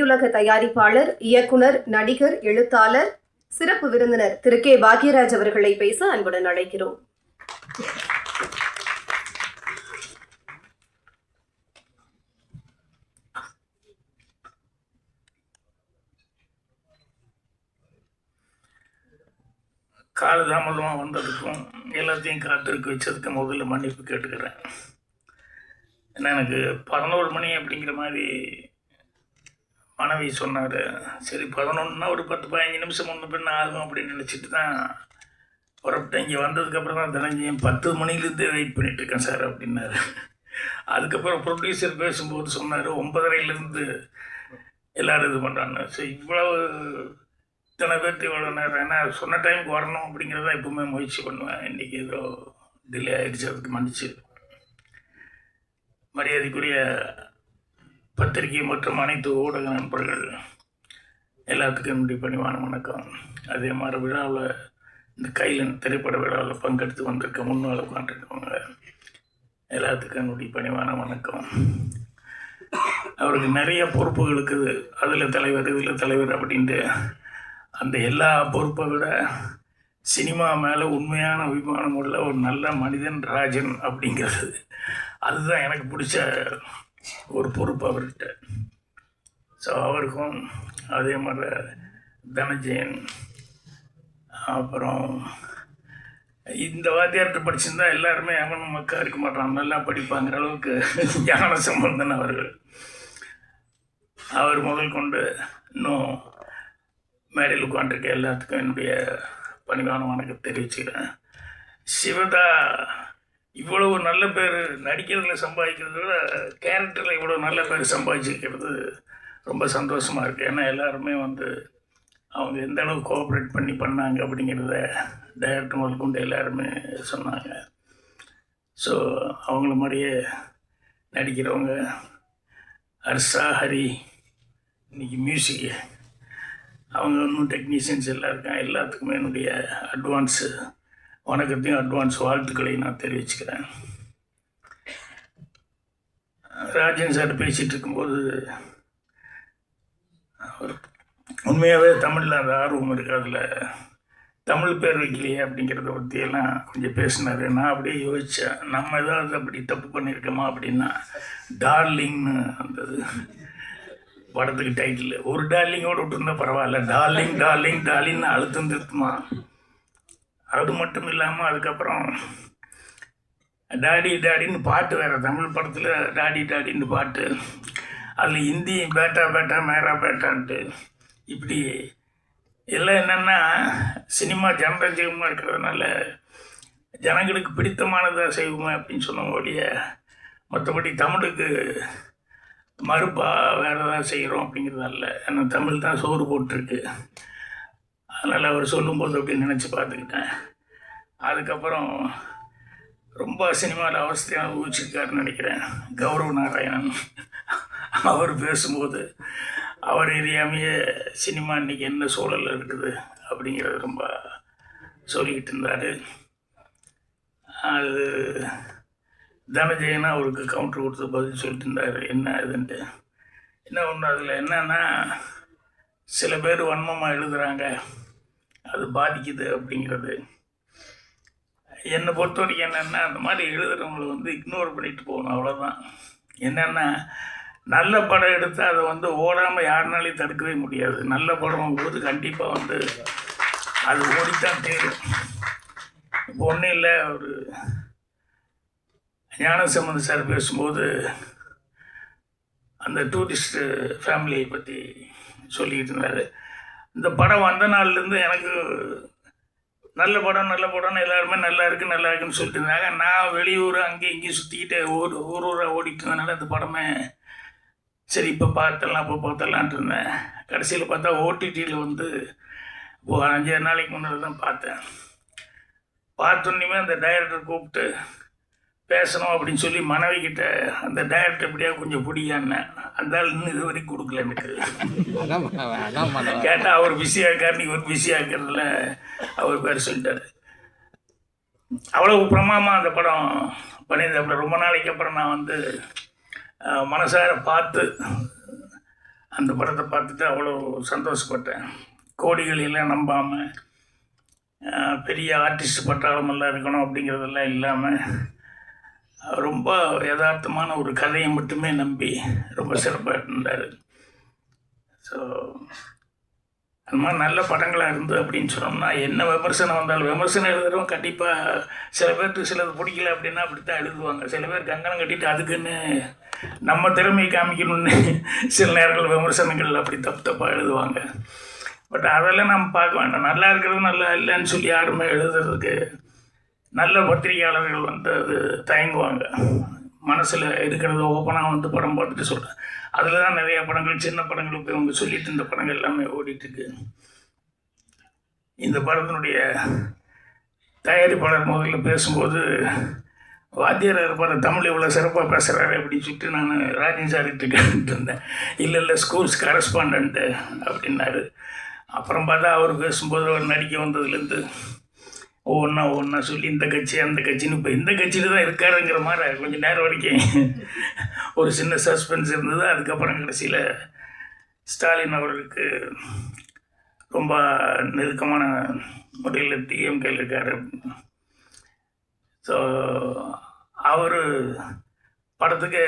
திரையுலக தயாரிப்பாளர் இயக்குனர் நடிகர் எழுத்தாளர் சிறப்பு விருந்தினர் திரு. கே. பாக்யராஜ் அவர்களை பேச அன்புடன் அழைக்கிறோம். காலதாமதமாக வந்ததுக்கும் எல்லாத்தையும் காத்திருக்க வச்சதுக்கு முதல்ல மன்னிப்பு கேட்டுக்கிறேன். ஏன்னா எனக்கு பதினோரு மணி அப்படிங்கிற மாதிரி மனைவி சொன்னார் சரி பதினொன்றுனா ஒரு பத்து பதினஞ்சு நிமிஷம் முன்ன பின்ன ஆகும் அப்படின்னு நினச்சிட்டு தான் புறப்பட்டு இங்கே வந்ததுக்கப்புறம் தான் தெரிஞ்சேன் பத்து மணிலேருந்தே வெயிட் பண்ணிகிட்ருக்கேன் சார் அப்படின்னாரு. அதுக்கப்புறம் ப்ரொடியூசர் பேசும்போது சொன்னார் ஒன்பதரைலேருந்து எல்லோரும் இது பண்ணுறாங்க ஸோ இவ்வளவு இத்தனை பேர்த்து இவ்வளோ நேரம் ஏன்னா சொன்ன டைமுக்கு வரணும் அப்படிங்கிறத எப்பவுமே முயற்சி பண்ணுவேன். இன்றைக்கி ஏதோ டிலே ஆகிடுச்சு அதுக்கு மன்னிச்சு. மரியாதைக்குரிய பத்திரிகை மற்றும் அனைத்து ஊடக நண்பர்கள் எல்லாத்துக்கும் என்னுடைய பணிவான வணக்கம். அதே மாதிரி விழாவில் இந்த கைலன் திரைப்பட விழாவில் பங்கெடுத்து வந்திருக்க முன்னால் உட்காந்துருக்கவங்க எல்லாத்துக்கும் என்னுடைய பணிவான வணக்கம். அவருக்கு நிறைய பொறுப்புகள் இருக்குது. அதில் தலைவர் இதில் தலைவர் அப்படின்ட்டு அந்த எல்லா பொறுப்பை விட சினிமா மேலே உண்மையான அபிமானம் உள்ள ஒரு நல்ல மனிதன் ராஜன் அப்படிங்கிறது. அதுதான் எனக்கு பிடிச்ச ஒரு பொறுப்பு அவர்கிட்ட. ஸோ அவருக்கும் அதே மாதிரி தனஜயன் அப்புறம் இந்த வாத்தியார்கிட்ட படிச்சிருந்தா எல்லாருமே அவன் மக்கா இருக்க மாட்டான். நல்லா படிப்பாங்கிற அளவுக்கு ஞான சம்பந்தன் அவர்கள். அவர் முதல் கொண்டு இன்னும் மேடையில் உட்காந்துருக்க எல்லாத்துக்கும் என்னுடைய பணிவான வணக்கம் தெரிவிச்சுக்கிறேன். சிவதா இவ்வளவு நல்ல பேர் நடிக்கிறதுல சம்பாதிக்கிறத விட கேரக்டரில் இவ்வளோ நல்ல பேர் சம்பாதிச்சிருக்கிறது ரொம்ப சந்தோஷமாக இருக்குது ஏன்னா எல்லாருமே வந்து அவங்க எந்த அளவுக்கு கோஆப்ரேட் பண்ணி பண்ணாங்க அப்படிங்கிறத டைரக்டர் முதல் கொண்டு எல்லாருமே சொன்னாங்க. ஸோ அவங்கள மாதிரியே நடிக்கிறவங்க ஹர்ஷா ஹரி இன்னைக்கு மியூசிக் அவங்க இன்னும் டெக்னீஷியன்ஸ் எல்லாம் இருக்காங்க. எல்லாத்துக்குமே என்னுடைய அட்வான்ஸு வணக்கத்தையும் அட்வான்ஸ் வாழ்த்துக்களையும் நான் தெரிவிச்சுக்கிறேன். ராஜன் சார் பேசிகிட்டு இருக்கும்போது அவர் உண்மையாகவே தமிழில் அந்த ஆர்வம் இருக்குது அதில் தமிழ் பேர் வைக்கலையே அப்படிங்கிறத பற்றியெல்லாம் கொஞ்சம் பேசினார். நான் அப்படியே யோசித்தேன் நம்ம ஏதாவது அப்படி தப்பு பண்ணியிருக்கோமா அப்படின்னா டார்லிங்னு அந்த படத்துக்கு டைட்டில் ஒரு டார்லிங்கோடு விட்டுருந்தா பரவாயில்ல. டார்லிங் டார்லிங் டார்லிங்னு அழுத்தம் திருத்துமா? அது மட்டும் இல்லாமல் அதுக்கப்புறம் டாடி டாடின்னு பாட்டு வேறு தமிழ் படத்தில் டாடி டாடின்னு பாட்டு அதில் ஹிந்தி பேட்டா பேட்டா மேரா பேட்டான்ட்டு இப்படி எல்லாம் என்னென்னா சினிமா ஜனரஞ்சகமாக இருக்கிறதுனால ஜனங்களுக்கு பிடித்தமானதாக செய்வோமே அப்படின்னு சொன்ன ஒழிய மற்றபடி தமிழுக்கு மறுப்பாக வேறு ஏதாவது செய்கிறோம் அப்படிங்கிறது அல்ல ஏன்னா தமிழ் தான் சோறு போட்டிருக்கு. அதனால் அவர் சொல்லும்போது அப்படி நினச்சி பார்த்துக்கிட்டேன். அதுக்கப்புறம் ரொம்ப சினிமாவில் அவஸ்தையாக அனுபவிச்சிருக்காருன்னு நினைக்கிறேன். கௌரவ நாராயணன் அவர் பேசும்போது அவர் எரியாமையே சினிமா இன்றைக்கி என்ன சூழலில் இருக்குது அப்படிங்கிறது ரொம்ப சொல்லிக்கிட்டு இருந்தார். அது தனஜெயனா அவருக்கு கவுண்டர் கொடுத்து பதில் சொல்லிட்டு இருந்தார். என்ன இதுன்ட்டு. என்ன ஒன்று அதில் என்னன்னா சில பேர் வன்மமாக எழுதுகிறாங்க அது பாதிக்குது அப்படிங்கிறது. என்னை பொறுத்த வரைக்கும் என்னென்னா அந்த மாதிரி எழுதுகிறவங்களை வந்து இக்னோர் பண்ணிட்டு போகணும் அவ்வளோதான் என்னென்னா நல்ல படம் எடுத்தால் அதை வந்து ஓடாமல் யாருனாலையும் தடுக்கவே முடியாது. நல்ல படம் போது கண்டிப்பாக வந்து அது ஓடித்தான் தேடும் இப்போ ஒன்றும் இல்லை ஒரு ஞானசம்பந்த சார் பேசும்போது அந்த டூரிஸ்ட்டு ஃபேமிலியை பற்றி சொல்லிக்கிட்டு இருந்தார். இந்த படம் வந்த நாள்லேருந்து எனக்கு நல்ல படம் நல்ல படம்னு எல்லாருமே நல்லா இருக்கு நல்லா இருக்குன்னு சொல்லிட்டு இருந்தாங்க. நான் வெளியூர் அங்கேயும் இங்கேயும் சுற்றிக்கிட்டு ஊர் ஊர் ஊராக ஓடிட்டு இருந்தனால அந்த படமே சரி இப்போ பார்த்தலாம் இப்போ பார்த்தலான்ட்டு இருந்தேன். கடைசியில் பார்த்தா ஓடிடியில் வந்து ஒரு அஞ்சாறு நாளைக்கு முன்னாடி தான் பார்த்தேன். பார்த்தோன்னே அந்த டைரக்டர் கூப்பிட்டு பேசணும் அப்படின்னு சொல்லி மனைவி கிட்ட அந்த டைரக்டர் எப்படியா கொஞ்சம் பிடிக்கான்னு அந்த ஆள் இன்னும் இது வரைக்கும் கொடுக்கல எனக்கு. கேட்டால் அவர் பிஸியாக இருக்கார் நீங்கள் ஒரு பிஸியாக இருக்கிறதுல அவர் பேர் சொல்லிட்டாரு. அவ்வளவு பிரமாமா அந்த படம் பண்ணியிருந்தாப்புல. ரொம்ப நாளைக்கு அப்புறம் நான் வந்து மனசார பார்த்து அந்த படத்தை பார்த்துட்டு அவ்வளோ சந்தோஷப்பட்டேன். கோடிகள் எல்லாம் நம்பாமல் பெரிய ஆர்டிஸ்ட் பட்டாளமெல்லாம் இருக்கணும் அப்படிங்கிறதெல்லாம் இல்லாமல் ரொம்ப யதார்த்தமான ஒரு கதையை மட்டுமே நம்பி ரொம்ப சிறப்பாக இருந்தார். ஸோ அந்த மாதிரி நல்ல படங்களாக இருந்து அப்படின்னு சொன்னோம்னா என்ன விமர்சனம் வந்தாலும் விமர்சனம் எழுதுறவங்க கண்டிப்பாக சில பேருக்கு சிலது பிடிக்கல அப்படின்னா அப்படி தான் எழுதுவாங்க. சில பேர் கங்கணம் கட்டிட்டு அதுக்குன்னு நம்ம திறமையை காமிக்கணும்னு சில நேரங்கள் விமர்சனங்கள் அப்படி தப்பு தப்பாக எழுதுவாங்க. பட் அதெல்லாம் நம்ம பார்க்க வேண்டாம். நல்லா இருக்கிறது நல்லா இல்லைன்னு சொல்லி யாருமே எழுதுறதுக்கு நல்ல பத்திரிகையாளர்கள் வந்து அது தயங்குவாங்க. மனசில் இருக்கிறத ஓப்பனாக வந்து படம் பார்த்துட்டு சொல்கிறேன் அதில் தான் நிறைய படங்கள் சின்ன படங்கள் இப்போ இவங்க சொல்லிட்டு இந்த படங்கள் எல்லாமே ஓடிட்டுருக்கு. இந்த படத்தினுடைய தயாரிப்பாளர் முதல்ல பேசும்போது வாத்தியார் இருப்பார் தமிழ் இவ்வளோ சிறப்பாக பேசுகிறாரு அப்படின்னு சொல்லிட்டு நான் ராஜன் சார்கிட்ட கேட்டுட்டு இருந்தேன். இல்லை இல்லை ஸ்கூல்ஸ் கரஸ்பாண்டன்ட்டு அப்படின்னாரு. அப்புறம் பார்த்தா அவர் பேசும்போது அவர் நடிக்க வந்ததுலேருந்து ஒவ்வொன்றா ஒவ்வொன்றா சொல்லி இந்த கட்சி அந்த கட்சின்னு இப்போ இந்த கட்சியில் தான் இருக்காருங்கிற மாதிரி கொஞ்சம் நேரம் வரைக்கும் ஒரு சின்ன சஸ்பென்ஸ் இருந்தது. அதுக்கப்புறம் கடைசியில் ஸ்டாலின் அவர்களுக்கு ரொம்ப நெருக்கமான முறையில் டிஎம்கேல இருக்கார். ஸோ அவர் படத்துக்கு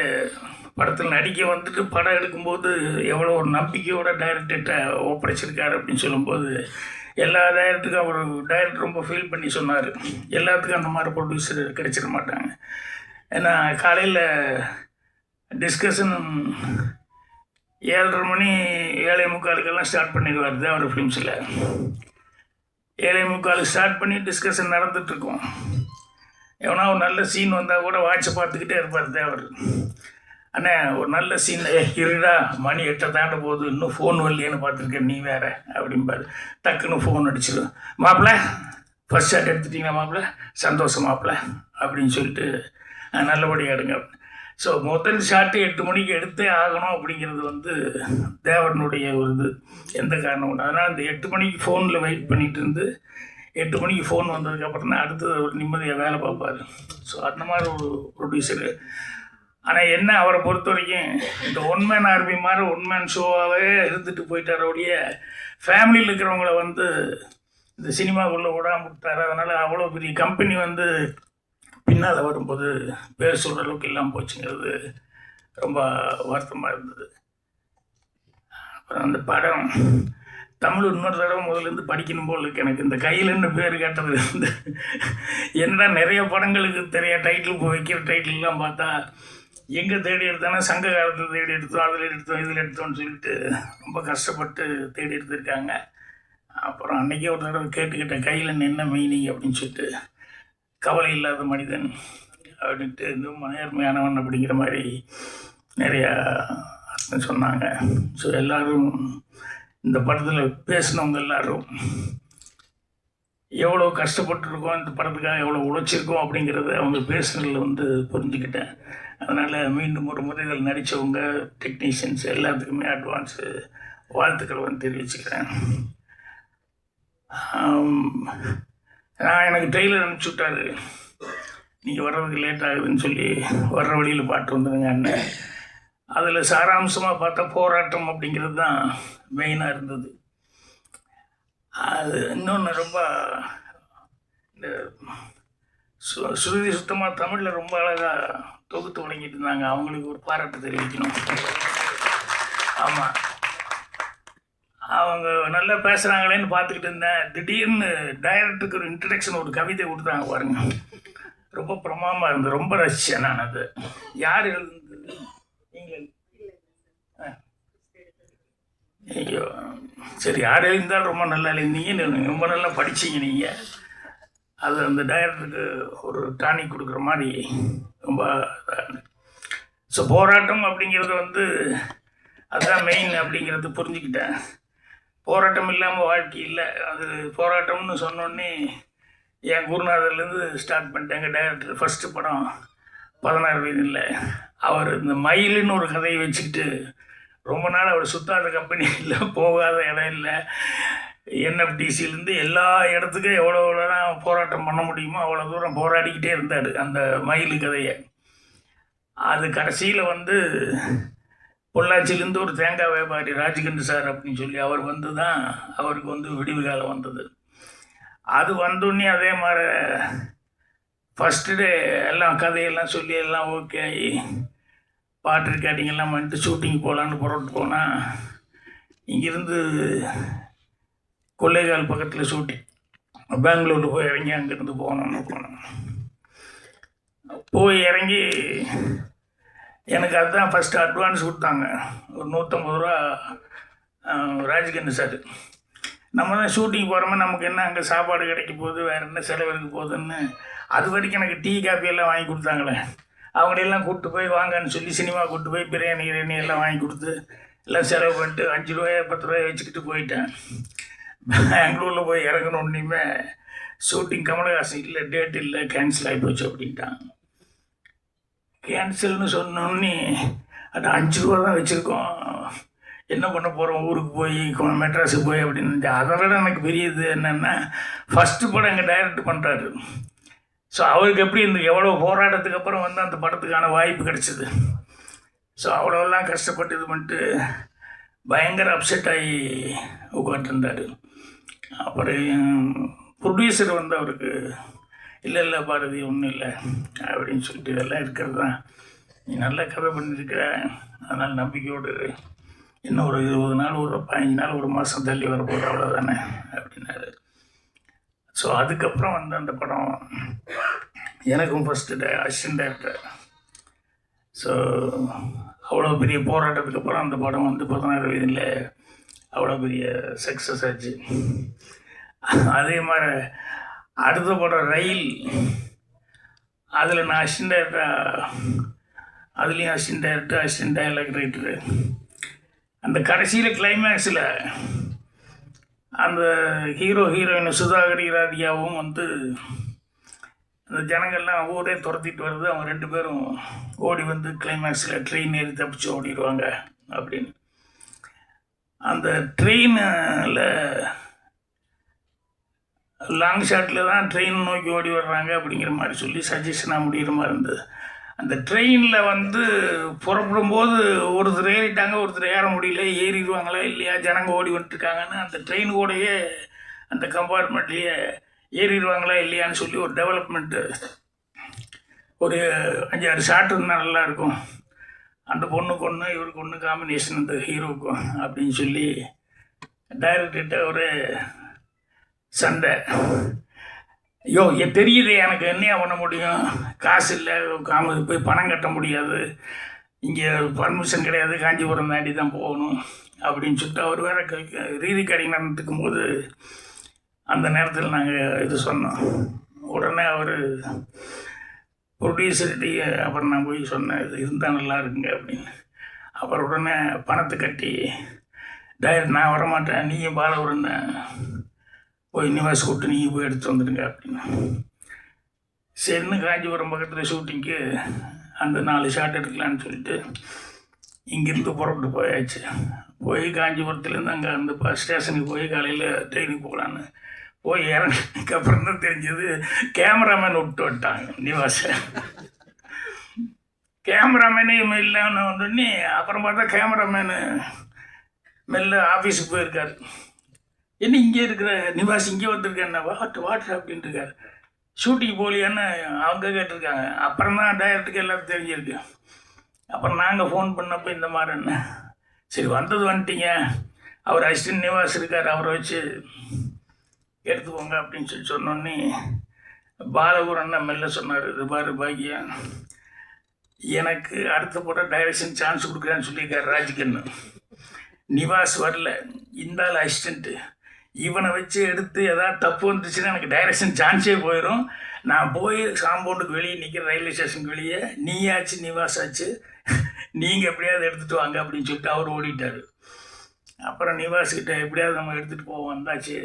படத்தில் நடிக்க வந்துட்டு படம் எடுக்கும்போது எவ்வளோ ஒரு நம்பிக்கையோட டைரக்டர்கிட்ட ஒப்படைச்சிருக்காரு அப்படின்னு சொல்லும்போது எல்லா டைரக்டருக்கும் அவர் டைரக்டர் ரொம்ப ஃபீல் பண்ணி சொன்னார். எல்லாத்துக்கும் அந்த மாதிரி ப்ரொடியூசர் கிடைச்சிட மாட்டாங்க. ஏன்னா காலையில் டிஸ்கஷன் ஏழரை மணி ஏழை முக்காலுக்கெல்லாம் ஸ்டார்ட் பண்ணிடுவார் தேவர் ஃபிலிம்ஸில் ஏழை முக்காலுக்கு ஸ்டார்ட் பண்ணி டிஸ்கஷன் நடந்துகிட்ருக்கோம் எவனா ஒரு நல்ல சீன் வந்தால் கூட வாட்சை பார்த்துக்கிட்டே இருப்பார் தேவர். அண்ணே ஒரு நல்ல சீன் இருடா மணி எட்டை தாண்ட போகுது. இன்னும் ஃபோன் வரலையேன்னு பார்த்துருக்கேன். நீ வேற அப்படிம்பாரு. டக்குன்னு ஃபோன் அடிச்சிடும் மாப்பிள்ள ஃபர்ஸ்ட் ஷாட் எடுத்துட்டீங்களா மாப்பிள்ள சந்தோஷம் மாப்பிள்ள அப்படின்னு சொல்லிட்டு நல்லபடியாக எடுங்க. ஸோ முதல் ஷாட்டு எட்டு மணிக்கு எடுத்தே ஆகணும் அப்படிங்கிறது வந்து தேவனுடைய ஒரு இது. எந்த காரணம் உண்டு அதனால் இந்த எட்டு மணிக்கு ஃபோனில் வெயிட் பண்ணிகிட்டு இருந்து எட்டு மணிக்கு ஃபோன் வந்ததுக்கப்புறம் தான் அடுத்தது ஒரு நிம்மதியாக வேலை பார்ப்பார். ஸோ அந்த மாதிரி ஒரு ப்ரொடியூசரு ஆனால் என்ன அவரை பொறுத்த வரைக்கும் இந்த ஒன்மேன் ஆர்மி மாதிரி ஒன்மேன் ஷோவாகவே இருந்துட்டு போயிட்டார் அவருடைய ஃபேமிலியில் இருக்கிறவங்கள வந்து இந்த சினிமாக்குள்ளே விடாம விட்டார் அதனால் அவ்வளோ பெரிய கம்பெனி வந்து பின்னால் வரும்போது பேர் சொல்கிற அளவுக்கு இல்லாமல் போச்சுங்கிறது ரொம்ப வருத்தமாக இருந்தது. அப்புறம் அந்த படம் தமிழ் இன்னொரு தடவை முதல்லேருந்து படிக்கணும் போல் இருக்கு எனக்கு. இந்த கையிலன்னு பேர் கேட்டது வந்து என்னடா நிறைய படங்களுக்கு தெரிய டைட்டில் வைக்கிற டைட்டில்லாம் பார்த்தா எங்கே தேடி எடுத்தானா? சங்க காலத்தை தேடி எடுத்தோம் அதில் எடுத்தோம் இதில் எடுத்தோம்னு சொல்லிட்டு ரொம்ப கஷ்டப்பட்டு தேடி எடுத்திருக்காங்க. அப்புறம் அன்றைக்கே ஒரு தடவை கேட்டுக்கிட்டேன் கையில் என்ன மீனிங் அப்படின்னு சொல்லிட்டு. கவலை இல்லாத மனிதன் அப்படின்ட்டு இந்த நேர்மையானவன் அப்படிங்கிற மாதிரி நிறையா அர்த்தம் சொன்னாங்க. ஸோ எல்லோரும் இந்த படத்தில் பேசினவங்க எல்லோரும் எவ்வளோ கஷ்டப்பட்டுருக்கோம் இந்த படத்துக்காக எவ்வளோ உழைச்சிருக்கோம் அப்படிங்கிறத அவங்க பேசுனதில் வந்து புரிஞ்சுக்கிட்டேன். அதனால் மீண்டும் ஒரு முறை இதில் நடித்தவங்க டெக்னீஷியன்ஸ் எல்லாத்துக்குமே அட்வான்ஸு வாழ்த்துக்கள் வந்து தெரிவிச்சுக்கிறேன். நான் எனக்கு டெய்லர் அனுப்பிச்சி விட்டாரு. நீங்கள் வர்றதுக்கு லேட் ஆகுதுன்னு சொல்லி வர்ற வழியில் பாட்டு வந்துடுங்க அண்ணன் அதில் சாராம்சமாக பார்த்தா போராட்டம் அப்படிங்கிறது தான் மெயினாக இருந்தது. அது இன்னொன்று ரொம்ப இந்த சு சுருதி சுத்தமாக தமிழில் ரொம்ப அழகாக தொகுத்து வழங்கிட்டு இருந்தாங்க. அவங்களுக்கு ஒரு பாராட்டு தெரிவிக்கணும். ஆமாம் அவங்க நல்லா பேசுகிறாங்களேன்னு பார்த்துக்கிட்டு இருந்தேன். திடீர்னு டைரக்டருக்கு ஒரு இன்ட்ரடக்ஷன் ஒரு கவிதை கொடுத்தாங்க பாருங்கள் ரொம்ப பிரமாதமாக இருந்தது. ரொம்ப ரசித்தேன் நான் அது. யார் எழுதுனது? ஐயோ. சரி யார் எழுந்தாலும் ரொம்ப நல்லா எழுந்தீங்க ரொம்ப நல்லா படித்தீங்க நீங்கள் அது அந்த டைரக்டருக்கு ஒரு டானிக் கொடுக்குற மாதிரி ரொம்ப ஸோ போராட்டம் அப்படிங்கிறது வந்து அதுதான் மெயின் அப்படிங்கிறது புரிஞ்சுக்கிட்டேன். போராட்டம் இல்லாமல் வாழ்க்கை இல்லை. அது போராட்டம்னு சொன்னோடனே என் குருநாதர்லேருந்து ஸ்டார்ட் பண்ணிட்டேன் எங்கள் டைரக்டர் ஃபஸ்ட்டு படம் பதினாறு வயது இல்லை அவர் இந்த மயிலுன்னு ஒரு கதையை வச்சுக்கிட்டு ரொம்ப நாள் அவர் சுத்தாத கம்பெனி இல்லை போகாத இடம் இல்லை. என்எஃப்டிசிலேருந்து எல்லா இடத்துக்கும் எவ்வளோ எவ்வளோலாம் போராட்டம் பண்ண முடியுமோ அவ்வளோ தூரம் போராடிக்கிட்டே இருந்தார் அந்த மயில் கதையை. அது கடைசியில் வந்து பொள்ளாச்சியிலேருந்து ஒரு தேங்காய் வியாபாரி ராஜகண்டு சார் அப்படின்னு சொல்லி அவர் வந்து தான் அவருக்கு வந்து விடிவு காலம் வந்தது. அது வந்தோடனே அதே மாதிரி ஃபஸ்ட்டு டே எல்லாம் கதையெல்லாம் சொல்லி எல்லாம் ஓகே ஆகி பாட்டு ரெக்கார்டிங் எல்லாம் வந்துட்டு ஷூட்டிங் போகலான்னு புறப்பட்டு போனால் இங்கேருந்து கொள்ளைகால் பக்கத்தில் ஷூட்டிங் பெங்களூரில் போய் இறங்கி அங்கேருந்து போகணும்னு போனோம் போய் இறங்கி எனக்கு அதுதான் ஃபஸ்ட்டு அட்வான்ஸ் கொடுத்தாங்க. ஒரு நூற்றம்பது ரூபா ராஜ்கண்ணு சார் நம்ம தான் ஷூட்டிங் போகிறோமே நமக்கு என்ன அங்கே சாப்பாடு கிடைக்க போகுது வேறு என்ன செலவு இருக்க போகுதுன்னு அது வரைக்கும் எனக்கு டீ காஃபி எல்லாம் வாங்கி கொடுத்தாங்களே. அவங்களையெல்லாம் கூப்பிட்டு போய் வாங்கன்னு சொல்லி சினிமா கூப்பிட்டு போய் பிரியாணி கிரியாணி எல்லாம் வாங்கி கொடுத்து எல்லாம் செலவு பண்ணிட்டு அஞ்சு ரூபாய் பத்து ரூபாய் வச்சுக்கிட்டு போயிட்டேன். பெங்களூரில் போய் இறங்கணுன்னுமே ஷூட்டிங் கமலஹாசன் இல்லை டேட் இல்லை கேன்சல் ஆகி போச்சு அப்படின்ட்டாங்க கேன்சல்னு சொன்னோன்னே அது அஞ்சு ரூபா தான் வச்சுருக்கோம். என்ன பண்ண போகிறோம் ஊருக்கு போய் மெட்ராஸுக்கு போய் அப்படின்னு அதை விட எனக்கு பெரிய இது என்னென்னா ஃபஸ்ட்டு படம் அங்கே டைரக்ட் பண்ணுறாரு ஸோ அவருக்கு எப்படி இந்த எவ்வளோ போராட்டத்துக்கு அப்புறம் வந்து அந்த படத்துக்கான வாய்ப்பு கிடைச்சிது? ஸோ அவ்வளோலாம் கஷ்டப்பட்டு இது பண்ணிட்டு பயங்கர அப்செட் ஆகி உட்காந்துருந்தார் அப்புறம் ப்ரொடியூசர் வந்து அவருக்கு இல்லை இல்லை பாரதி ஒன்றும் இல்லை அப்படின்னு சொல்லிட்டு இதெல்லாம் இருக்கிறது தான். நீ நல்ல கதை பண்ணியிருக்கிற. அதனால் நம்பிக்கையோடு இன்னும் ஒரு இருபது நாள் ஒரு பதினஞ்சு நாள் ஒரு மாதம் தள்ளி வரப்போகுது அவ்வளோதானே அப்படின்னாரு. ஸோ அதுக்கப்புறம் வந்து அந்த படம் எனக்கும் ஃபஸ்ட்டு அசிஸ்டன்ட் டேரக்டர் ஸோ அவ்வளோ பெரிய போராட்டத்துக்கு அப்புறம் அந்த படம் வந்து பதினாறு வயதில் அவ்வளோ பெரிய சக்ஸஸ் ஆச்சு. அதே மாதிரி அடுத்த படம் ரயில். அதில் நான் அசிஸ்டன்ட் டைரக்டர் அதுலேயும் assistant director assistant dialogue writer அந்த கடைசியில் கிளைமேக்ஸில் அந்த ஹீரோ ஹீரோயின் சுதாகரி ராதிகாவும் வந்து அந்த ஜனங்கள்லாம் ஊரே துரத்திட்டு வருது. அவங்க ரெண்டு பேரும் ஓடி வந்து கிளைமேக்ஸில் ட்ரெயின் ஏறி தப்பிச்சு ஓடிடுவாங்க அப்படின்னு. அந்த ட்ரெயினில் லாங் ஷாட்டில் தான் ட்ரெயின் நோக்கி ஓடி வர்றாங்க அப்படிங்கிற மாதிரி சொல்லி சஜஷனாக முடிகிற மாதிரி இருந்தது. அந்த ட்ரெயினில் வந்து புறப்படும்போது ஒருத்தர் ஏறிட்டாங்க ஒருத்தர் ஏற முடியல ஏறிடுவாங்களா இல்லையா ஜனங்க ஓடி வந்துட்டுருக்காங்கன்னு அந்த ட்ரெயின் கூடயே அந்த கம்பார்ட்மெண்ட்லேயே ஏறிடுவாங்களா இல்லையான்னு சொல்லி ஒரு டெவலப்மெண்ட்டு ஒரு அஞ்சாறு ஷாட் இருந்தால் நல்லாயிருக்கும். அந்த பொண்ணுக்கு ஒன்று இவருக்கு ஒன்று காம்பினேஷன் அந்த ஹீரோக்கும் அப்படின்னு சொல்லி டைரக்டர்கிட்ட ஒரு சண்டை. ஐயோ தெரியுது எனக்கு என்னையா பண்ண முடியும்? காசு இல்லை காம போய் பணம் கட்ட முடியாது. இங்கே பர்மிஷன் கிடையாது காஞ்சிபுரம் தாண்டி தான் போகணும் அப்படின்னு சொல்லிட்டு அவர் வேற ரீதி கடைங்க நடந்துக்கும் போது அந்த நேரத்தில் நாங்கள் இது சொன்னோம். உடனே அவர் ப்ரொடியூசர்கிட்டயே அப்புறம் நான் போய் சொன்னேன் இது இருந்தால் நல்லா இருக்குங்க அப்படின்னு. அப்புறம் உடனே பணத்தை கட்டி டயர் நான் வரமாட்டேன் நீயும் பாலவரன் போய் நிவாஸ் கூப்பிட்டு நீங்கள் போய் எடுத்து வந்துடுங்க அப்படின்னு. சரின்னு காஞ்சிபுரம் பக்கத்தில் ஷூட்டிங்க்கு அந்த நாலு ஷாட் எடுக்கலான்னு சொல்லிட்டு இங்கேருந்து புறப்பட்டு போயாச்சு. போய் காஞ்சிபுரத்துலேருந்து அங்கே அந்த பஸ் ஸ்டேஷனுக்கு போய் காலையில் ட்ரெயினுக்கு போகலான்னு போய் இறங்கினதுக்கு அப்புறம் தான் தெரிஞ்சது கேமராமேன் விட்டு விட்டாங்க நிவாசை கேமராமேனே இல்லைன்னு வந்தோடனே அப்புறம் பார்த்தா கேமராமேனு மெல்ல ஆஃபீஸுக்கு போயிருக்காரு. என்ன இங்கே இருக்கிற நிவாஸ் இங்கே வந்திருக்கேன் வாட் வாட் அப்படின்ட்டு ஷூட்டிங் போலியான்னு அவங்க கேட்டிருக்காங்க. அப்புறம் தான் டைரக்டருக்கு எல்லாரும் தெரிஞ்சிருக்கு. அப்புறம் நாங்கள் ஃபோன் பண்ணப்போ இந்த மாதிரி என்ன? சரி வந்தது வந்துட்டீங்க. அவர் அசிஸ்டன்ட் நிவாஸ் இருக்கார் அவரை வச்சு எடுத்துக்கோங்க அப்படின்னு சொல்லி சொன்னோன்னே பாலகுர் அண்ணா மெல்ல சொன்னார். இது பாரு பாக்கியம் எனக்கு அடுத்த படம் டைரக்ஷன் சான்ஸ் கொடுக்குறேன்னு சொல்லியிருக்காரு ராஜ்கண்ணு நிவாஸ் வரல. இந்த அசிஸ்டண்ட்டு இவனை வச்சு எடுத்து எதாவது தப்பு வந்துச்சுன்னா எனக்கு டைரக்ஷன் சான்ஸே போயிடும் நான் போய் காம்பவுண்டுக்கு வெளியே நிற்கிற ரயில்வே ஸ்டேஷனுக்கு வெளியே நீயாச்சு நிவாஸ் ஆச்சு நீங்கள் எப்படியாவது எடுத்துகிட்டு வாங்க அப்படின்னு சொல்லிட்டு அவர் ஓடிட்டார். அப்புறம் நிவாஸ்கிட்ட எப்படியாவது நம்ம எடுத்துகிட்டு போவோம் வந்தாச்சு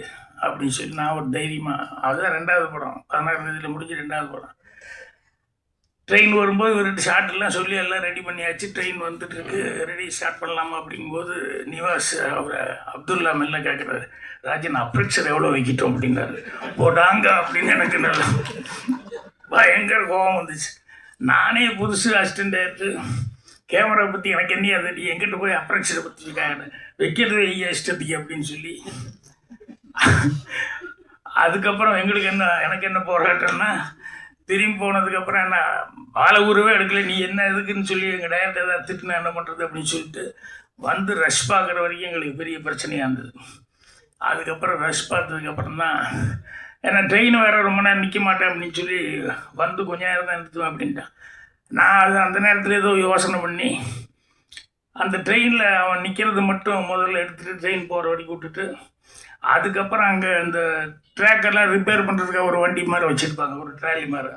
அப்படின்னு சொல்லி நான் ஒரு தைரியமாக அதுதான் ரெண்டாவது படம். பதினாறு தேதியில் முடிஞ்சு ரெண்டாவது படம். ட்ரெயின் வரும்போது ஒரு ரெண்டு ஷார்ட் சொல்லி எல்லாம் ரெடி பண்ணியாச்சு. ட்ரெயின் வந்துட்டுருக்கு. ரெடி ஸ்டார்ட் பண்ணலாமா அப்படிங்கும்போது நிவாஸ் அவரை அப்துல்லா மெல்ல கேட்குறாரு ராஜன் அப்ரெக்சர் எவ்வளோ வைக்கிட்டோம் அப்படின்னாரு. போடாங்க அப்படின்னு எனக்கு நல்லா பயங்கர கோபம் வந்துச்சு. நானே புதுசு அசிஸ்டன்ட் ஆயிட்டு கேமரா பற்றி எனக்கு என்ன அது நீ எங்கிட்ட போய் அப்ரெக்ஷரை பற்றி இருக்காங்க வைக்கிறது ஐயா இஷ்டத்துக்கு அப்படின்னு சொல்லி. அதுக்கப்புறம் எங்களுக்கு என்ன எனக்கு என்ன போராட்டம்னா திரும்பி போனதுக்கப்புறம் என்ன பால ஊரவே எடுக்கல நீ என்ன எதுக்குன்னு சொல்லி எங்கள் டயர்ட்டை ஏதாவது திட்டுனா என்ன பண்ணுறது அப்படின்னு சொல்லிட்டு வந்து ரஷ் பார்க்குற வரைக்கும் எங்களுக்கு பெரிய பிரச்சனையாக இருந்தது. அதுக்கப்புறம் ரஷ் பார்த்ததுக்கப்புறம் தான் ஏன்னா ட்ரெயின் வேறு ரொம்ப நேரம் நிற்க மாட்டேன் அப்படின்னு சொல்லி வந்து கொஞ்ச நேரம் தான் நிறுத்துவேன் அப்படின்ட்டான். நான் அது அந்த நேரத்தில் ஏதோ யோசனை பண்ணி அந்த ட்ரெயினில் அவன் நிற்கிறது மட்டும் முதல்ல எடுத்துகிட்டு ட்ரெயின் போகிற வரைக்கும் விட்டுட்டு அதுக்கப்புறம் அங்கே இந்த ட்ராக்கெல்லாம் ரிப்பேர் பண்ணுறதுக்காக ஒரு வண்டி மாதிரி வச்சுருப்பாங்க ஒரு ட்ராலி மாதிரி.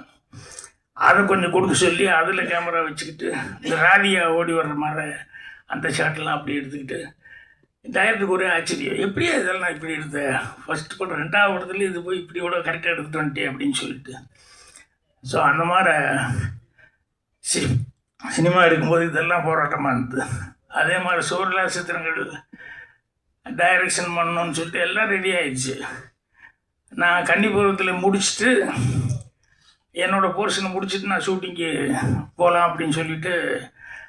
அதை கொஞ்சம் கொடுக்க சொல்லி அதில் கேமரா வச்சுக்கிட்டு இந்த ராலியாக ஓடி வர்ற மாதிரி அந்த ஷாட்லாம் அப்படி எடுத்துக்கிட்டு டயத்துக்கு ஒரே ஆச்சரியம். எப்படியே இதெல்லாம் இப்படி எடுத்தேன்? ஃபஸ்ட் படம் ரெண்டாவது படத்துல இது போய் இப்படி கூட கரெக்டாக எடுத்துட்டு வந்துட்டே அப்படின்னு சொல்லிட்டு. ஸோ அந்த மாதிரி சி சினிமா எடுக்கும்போது இதெல்லாம் போராட்டமாக இருந்தது. அதே மாதிரி சோர்லா சித்திரங்கள் டைரக்ஷன் பண்ணணும்னு சொல்லிட்டு எல்லாம் ரெடி ஆயிடுச்சு. நான் கன்னிபுரத்தில் முடிச்சுட்டு என்னோடய போர்ஷனை முடிச்சுட்டு நான் ஷூட்டிங்கு போகலாம் அப்படின்னு சொல்லிட்டு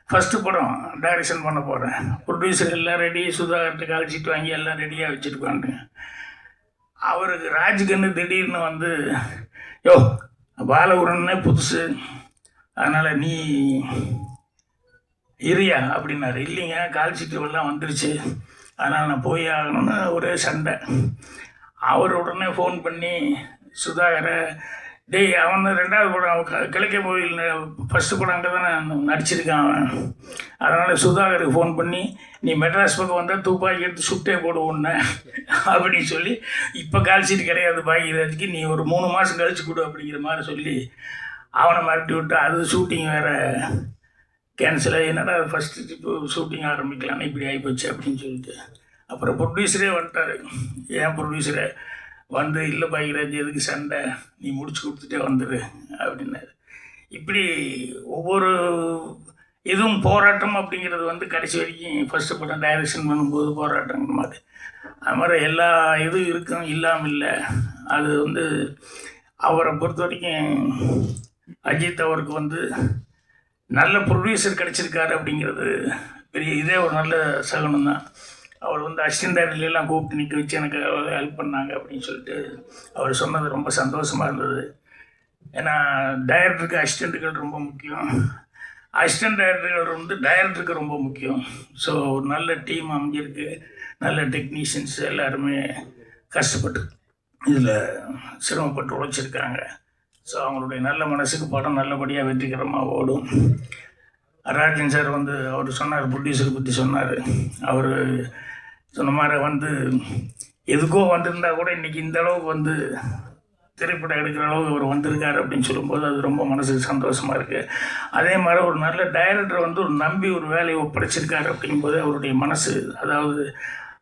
ஃபஸ்ட்டு படம் டைரக்ஷன் பண்ண போகிறேன் ப்ரொடியூசர் எல்லாம் ரெடி சுதாகர்கிட்ட கழிச்சிட்டு வாங்கி எல்லாம் ரெடியாக வச்சுருக்காங்க அவருக்கு ராஜ்கன்னு திடீர்னு வந்து யோ பாலகுரன்னே புதுசு. அதனால் நீ இரியா அப்படின்னாரு. இல்லைங்க கால் எல்லாம் வந்துருச்சு. அதனால் நான் போய் ஆகணும்னு ஒரே சண்டை. அவர் உடனே ஃபோன் பண்ணி சுதாகரை டேய் அவன் ரெண்டாவது படம் அவன் க- கோயில் ஃபஸ்ட்டு படம் அங்கே தானே நடிச்சிருக்கான் அவன். அதனால் சுதாகருக்கு ஃபோன் பண்ணி நீ மெட்ராஸ் பக்கம் வந்தால் துப்பாக்கி எடுத்து சுட்டே போடு அப்படின்னு சொல்லி இப்போ கால்சீட்டு கிடையாது பாக்கியராஜுக்கு நீ ஒரு மூணு மாதம் கழிச்சு கொடு அப்படிங்கிற மாதிரி சொல்லி அவனை மிரட்டி விட்டு அது ஷூட்டிங் வேறு. கேன்சல் ஆகி என்னடா ஃபஸ்ட்டு இப்போ ஷூட்டிங் ஆரம்பிக்கலாம்னு இப்படி ஆகிப்போச்சு அப்படின்னு சொல்லிட்டு. அப்புறம் ப்ரொடியூசரே வந்துட்டார். ஏன் ப்ரொடியூசரை வந்து இல்லை பாக்கியராஜ் எதுக்கு சண்டை? நீ முடிச்சு கொடுத்துட்டே வந்துடு அப்படின்னாரு. இப்படி ஒவ்வொரு இதுவும் போராட்டம் அப்படிங்கிறது வந்து கடைசி வரைக்கும் ஃபஸ்ட்டு படம் டைரக்ஷன் பண்ணும்போது போராட்டங்கிற மாதிரி. அது மாதிரி எல்லா இதுவும் இருக்கும் இல்லாமல் இல்லை. அது வந்து அவரை பொறுத்த வரைக்கும் அஜித் அவருக்கு வந்து நல்ல ப்ரொடியூசர் கிடச்சிருக்காரு அப்படிங்கிறது பெரிய இதே ஒரு நல்ல சகனம் தான் அவர் வந்து அசிஸ்டன்ட் டைரக்டர்லாம் கூப்பிட்டு நிற்க வச்சு எனக்கு ஹெல்ப் பண்ணாங்க அப்படின்னு சொல்லிட்டு அவர் சொன்னது ரொம்ப சந்தோஷமாக இருந்தது. ஏன்னா டைரக்டருக்கு அசிஸ்டண்ட்டுகள் ரொம்ப முக்கியம். அசிஸ்டன்ட் டைரக்டர்கள் வந்து டைரக்டருக்கு ரொம்ப முக்கியம். ஸோ ஒரு நல்ல டீம் அமைஞ்சிருக்கு. நல்ல டெக்னீஷியன்ஸ் எல்லாருமே கஷ்டப்பட்டு இதில் சிரமப்பட்டு உழைச்சிருக்காங்க. ஸோ அவங்களுடைய நல்ல மனசுக்கு படம் நல்லபடியாக வெற்றிகரமாக ஓடும். ராஜன் சார் வந்து அவர் சொன்னார் ப்ரொடியூசரை பற்றி சொன்னார். அவர் சொன்ன மாதிரி வந்து எதுக்கோ வந்திருந்தா கூட இன்றைக்கி இந்த அளவுக்கு வந்து திரைப்படம் எடுக்கிற அளவுக்கு அவர் வந்திருக்காரு அப்படின்னு சொல்லும்போது அது ரொம்ப மனசுக்கு சந்தோஷமாக இருக்குது அதே மாதிரி ஒரு நல்ல டைரக்டர் வந்து ஒரு நம்பி ஒரு வேலையை ஒப்படைச்சிருக்காரு அப்படிங்கும்போது அவருடைய மனசு அதாவது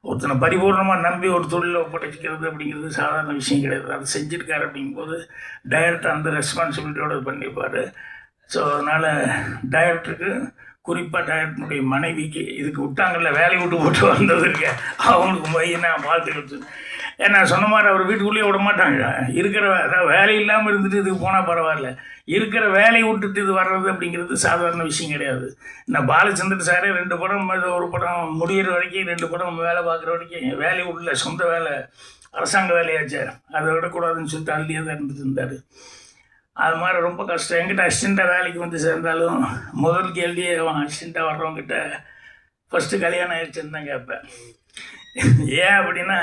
ஒருத்தனை பரிபூர்ணமாக நம்பி ஒரு தொழிலை ஒப்படைச்சிக்கிறது அப்படிங்கிறது சாதாரண விஷயம் கிடையாது அது செஞ்சுருக்காரு அப்படிங்கும்போது டைரக்டர் அந்த ரெஸ்பான்சிபிலிட்டியோட பண்ணியிருப்பார் ஸோ அதனால் டைரக்டருக்கு குறிப்பாக டைரக்டருடைய மனைவிக்கு இதுக்கு விட்டாங்கல்ல வேலையை விட்டு போட்டு வந்ததுக்கு அவங்களுக்கு மையனா வாழ்த்துக்கள் சொல்லு. ஏன்னா சொன்ன மாதிரி அவர் வீட்டுக்குள்ளேயே விட மாட்டாங்க. இருக்கிற அதாவது வேலை இல்லாமல் இருந்துட்டு இதுக்கு போனால் பரவாயில்ல. இருக்கிற வேலையை விட்டுட்டு இது வர்றது அப்படிங்கிறது சாதாரண விஷயம் கிடையாது. இந்த பாலச்சந்திரன் சாரே ரெண்டு படம் ஒரு படம் முடியிற வரைக்கும் ரெண்டு படம் வேலை பார்க்குற வரைக்கும் வேலை உள்ள சொந்த வேலை அரசாங்க வேலையாச்சு. அதை விடக்கூடாதுன்னு சொல்லிட்டு அள்ளியே தான் இருந்துட்டு இருந்தார். அது மாதிரி ரொம்ப கஷ்டம். எங்கிட்ட அசிஸ்டண்ட்டாக வேலைக்கு வந்து சேர்ந்தாலும் முதல் கேள்வியே அவன் அசிஸ்டண்ட்டாக வர்றவங்கிட்ட ஃபஸ்ட்டு கல்யாணம் ஆயிடுச்சுன்னு தான் கேட்பேன். ஏன் அப்படின்னா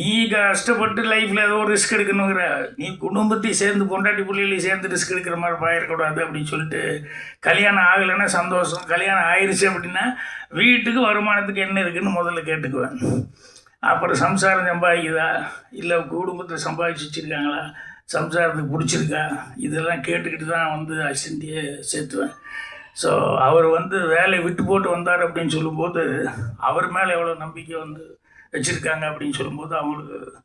நீ கஷ்டப்பட்டு லைஃப்பில் ஏதோ ஒரு ரிஸ்க் எடுக்கணுங்கிற நீ குடும்பத்தையும் சேர்ந்து கொண்டாட்டி பிள்ளைகளையும் சேர்ந்து ரிஸ்க் எடுக்கிற மாதிரி பயிரக்கூடாது அப்படின்னு சொல்லிட்டு கல்யாணம் ஆகலைன்னா சந்தோஷம் கல்யாணம் ஆயிடுச்சு அப்படின்னா வீட்டுக்கு வருமானத்துக்கு என்ன இருக்குன்னு முதல்ல கேட்டுக்குவேன். அப்புறம் சம்சாரம் சம்பாதிக்குதா? இல்லை குடும்பத்தில் சம்பாதிச்சு வச்சுருக்காங்களா? சம்சாரத்துக்கு பிடிச்சிருக்கா? இதெல்லாம் கேட்டுக்கிட்டு தான் வந்து அசிந்தியே சேர்த்துவேன். ஸோ அவர் வந்து வேலையை விட்டு போட்டு வந்தார் அப்படின்னு சொல்லும்போது அவர் மேலே எவ்வளோ நம்பிக்கை வந்து வச்சுருக்காங்க அப்படின்னு சொல்லும்போது அவங்களுக்கு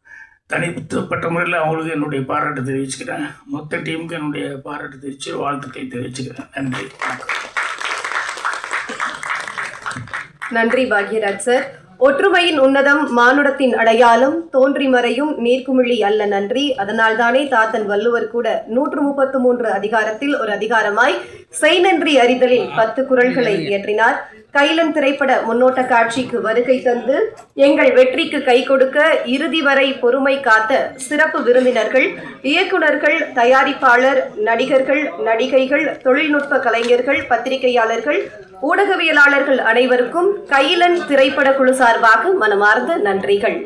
தனிப்பட்ட முறையில் அவங்களுக்கு என்னுடைய பாராட்டு தெரிவிச்சுக்கிறேன். மொத்த டீமுக்கு என்னுடைய பாராட்டு தெரிவித்து வாழ்த்துக்களை தெரிவிச்சுக்கிறேன். நன்றி. நன்றி பாக்யராஜ் சார். ஒற்றுமையின் உன்னதம் மானுடத்தின் அடையாளம் தோன்றி மறையும் நீர்க்குமிழி அல்ல நன்றி. அதனால்தானே தாத்தன் வள்ளுவர் கூட நூற்று முப்பத்து மூன்று அதிகாரத்தில் ஒரு அதிகாரமாய் செய் நன்றி அறிதலில் பத்து குரல்களை இயற்றினார். கைலன் திரைப்பட முன்னோட்ட காட்சிக்கு வருகை தந்து எங்கள் வெற்றிக்கு கை கொடுக்க இறுதி வரை பொறுமை காத்த சிறப்பு விருந்தினர்கள் இயக்குனர்கள் தயாரிப்பாளர் நடிகர்கள் நடிகைகள் தொழில்நுட்ப கலைஞர்கள் பத்திரிகையாளர்கள் ஊடகவியலாளர்கள் அனைவருக்கும் கையிலன் திரைப்பட குழு சார்பாக மனமார்ந்த நன்றிகள்.